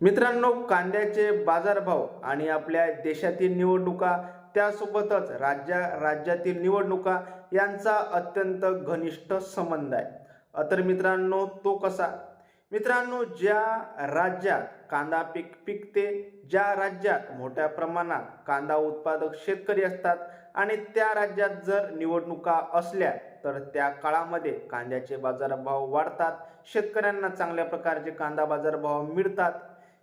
मित्रांनो कांद्याचे बाजारभाव आणि आपल्या देशातील निवडणुका त्यासोबतच राज्या राज्यातील निवडणुका यांचा अत्यंत घनिष्ठ संबंध आहे. तर मित्रांनो तो कसा? मित्रांनो ज्या राज्यात कांदा पीक पिकते ज्या राज्यात मोठ्या प्रमाणात कांदा उत्पादक शेतकरी असतात आणि त्या राज्यात जर निवडणुका असल्या तर त्या काळामध्ये कांद्याचे बाजारभाव वाढतात शेतकऱ्यांना चांगल्या प्रकारचे कांदा बाजारभाव मिळतात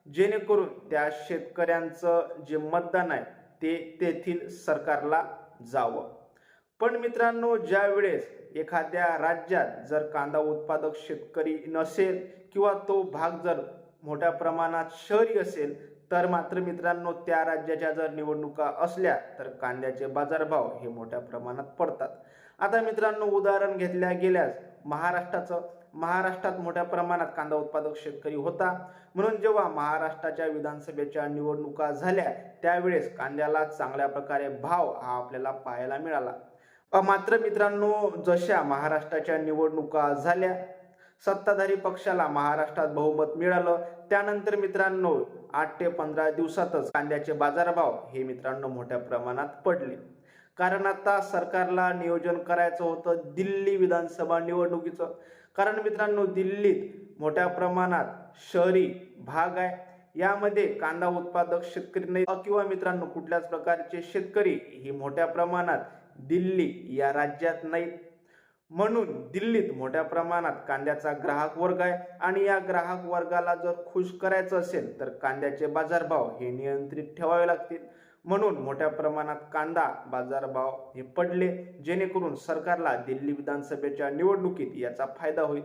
जेणेकरून त्या शेतकऱ्यांचं जे मतदान आहे ते तेथील सरकारला जावं. पण मित्रांनो ज्या वेळेस एखाद्या राज्यात जर कांदा उत्पादक शेतकरी नसेल किंवा तो भाग जर मोठ्या प्रमाणात शहरी असेल तर मात्र मित्रांनो त्या राज्याच्या जर निवडणुका असल्या तर कांद्याचे बाजारभाव हे मोठ्या प्रमाणात पडतात. आता मित्रांनो उदाहरण घेतल्या गेल्यास महाराष्ट्राचं महाराष्ट्रात मोठ्या प्रमाणात कांदा उत्पादक शेतकरी होता. म्हणून जेव्हा महाराष्ट्राच्या विधानसभेच्या निवडणुका झाल्या त्यावेळेस कांद्याला चांगल्या प्रकारे भाव हा आपल्याला पाहायला मिळाला. मात्र मित्रांनो जशा महाराष्ट्राच्या निवडणुका झाल्या सत्ताधारी पक्षाला महाराष्ट्रात बहुमत मिळालं त्यानंतर मित्रांनो आठ ते पंधरा दिवसातच कांद्याचे बाजारभाव हे मित्रांनो मोठ्या प्रमाणात पडले. कारण आता सरकारला नियोजन करायचं होतं दिल्ली विधानसभा निवडणुकीचं. कारण मित्रांनो दिल्लीत मोठ्या प्रमाणात शहरी भाग आहे. यामध्ये कांदा उत्पादक शेतकरी नाही किंवा मित्रांनो कुठल्याच प्रकारचे शेतकरी ही मोठ्या प्रमाणात दिल्ली या राज्यात नाहीत म्हणून दिल्लीत मोठ्या प्रमाणात कांद्याचा ग्राहक वर्ग आहे आणि या ग्राहक वर्गाला जर खुश करायचं असेल तर कांद्याचे बाजारभाव हे नियंत्रित ठेवावे लागतील. म्हणून मोठ्या प्रमाणात कांदा बाजारभाव हे पडले जेणेकरून सरकारला दिल्ली विधानसभेच्या निवडणुकीत याचा फायदा होईल.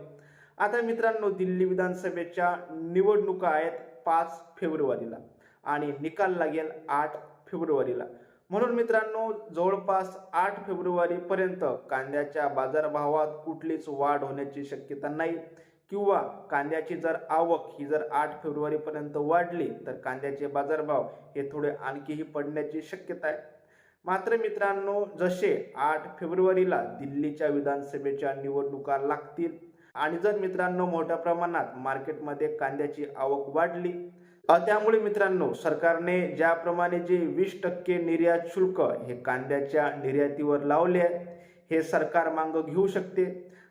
आता मित्रांनो दिल्ली विधानसभेच्या निवडणुका आहेत पाच फेब्रुवारीला आणि निकाल लागेल आठ फेब्रुवारीला. म्हणून मित्रांनो जवळपास आठ फेब्रुवारीपर्यंत कांद्याच्या बाजारभावात कुठलीच वाढ होण्याची शक्यता नाही. किंवा कांद्याची जर आवक ही जर आठ फेब्रुवारीपर्यंत वाढली तर कांद्याचे बाजारभाव हे थोडे आणखीही पडण्याची शक्यता आहे. मात्र मित्रांनो जसे आठ फेब्रुवारीला दिल्लीच्या विधानसभेच्या निवडणुका लागतील आणि जर मित्रांनो मोठ्या प्रमाणात मार्केटमध्ये कांद्याची आवक वाढली त्यामुळे मित्रांनो सरकारने ज्याप्रमाणे जे वीस टक्के निर्यात शुल्क हे कांद्याच्या निर्यातीवर लावले आहे हे सरकार मागं घेऊ शकते.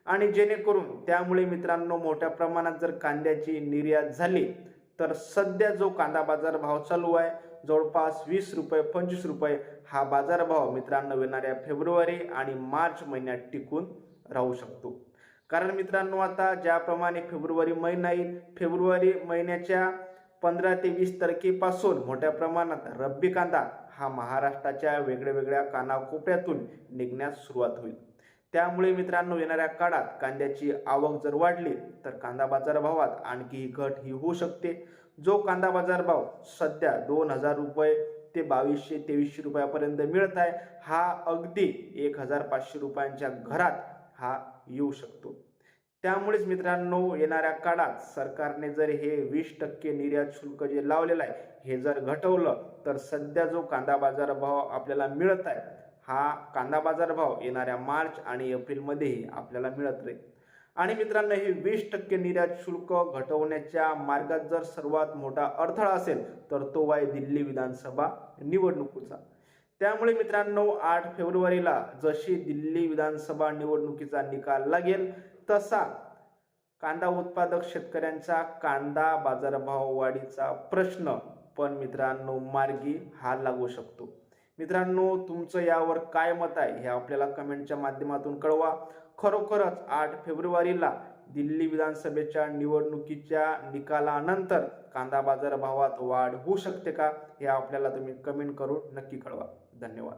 आणि जेणेकरून त्यामुळे मित्रांनो मोठ्या प्रमाणात जर कांद्याची निर्यात झाली तर सध्या जो कांदा बाजार भाव चालू आहे जवळपास वीस रुपये पंचवीस रुपये हा बाजारभाव मित्रांनो येणाऱ्या फेब्रुवारी आणि मार्च महिन्यात टिकून राहू शकतो. कारण मित्रांनो आता ज्याप्रमाणे फेब्रुवारी महिना येईल फेब्रुवारी महिन्याच्या पंधरा ते वीस तारखेपासून मोठ्या प्रमाणात रब्बी कांदा हा महाराष्ट्राच्या वेगळ्या वेगळ्या कानाकोपऱ्यातून निघण्यास सुरुवात होईल. त्यामुळे मित्रांनो येणाऱ्या काळात कांद्याची आवक जर वाढली तर कांदा बाजारभावात आणखी घट ही होऊ शकते. जो कांदा बाजारभाव सध्या दोन हजार रुपये ते बावीसशे तेवीसशे रुपयापर्यंत मिळत आहे हा अगदी एक हजार पाचशे रुपयांच्या घरात हा येऊ शकतो. त्यामुळेच मित्रांनो येणाऱ्या काळात सरकारने जर हे वीस टक्के निर्यात शुल्क जे लावलेलं आहे हे जर घटवलं तर सध्या जो कांदा बाजार भाव आपल्याला मिळत आहे हा कांदा बाजार भाव येणाऱ्या मार्च आणि एप्रिलमध्येही आपल्याला मिळत राहील. आणि मित्रांनो हे वीस टक्के निर्यात शुल्क घटवण्याच्या मार्गात जर सर्वात मोठा अडथळा असेल तर तो आहे दिल्ली विधानसभा निवडणुकीचा. त्यामुळे मित्रांनो आठ फेब्रुवारीला जशी दिल्ली विधानसभा निवडणुकीचा निकाल लागेल तसा कांदा उत्पादक शेतकऱ्यांचा कांदा बाजारभाव वाढीचा प्रश्न पण मित्रांनो मार्गी हा लागू शकतो. मित्रांनो तुमचं यावर काय मत आहे हे आपल्याला कमेंटच्या माध्यमातून कळवा. खरोखरच आठ फेब्रुवारीला दिल्ली विधानसभेच्या निवडणुकीच्या निकालानंतर कांदा बाजार भावात वाढ होऊ शकते का हे आपल्याला तुम्ही कमेंट करून नक्की कळवा. धन्यवाद.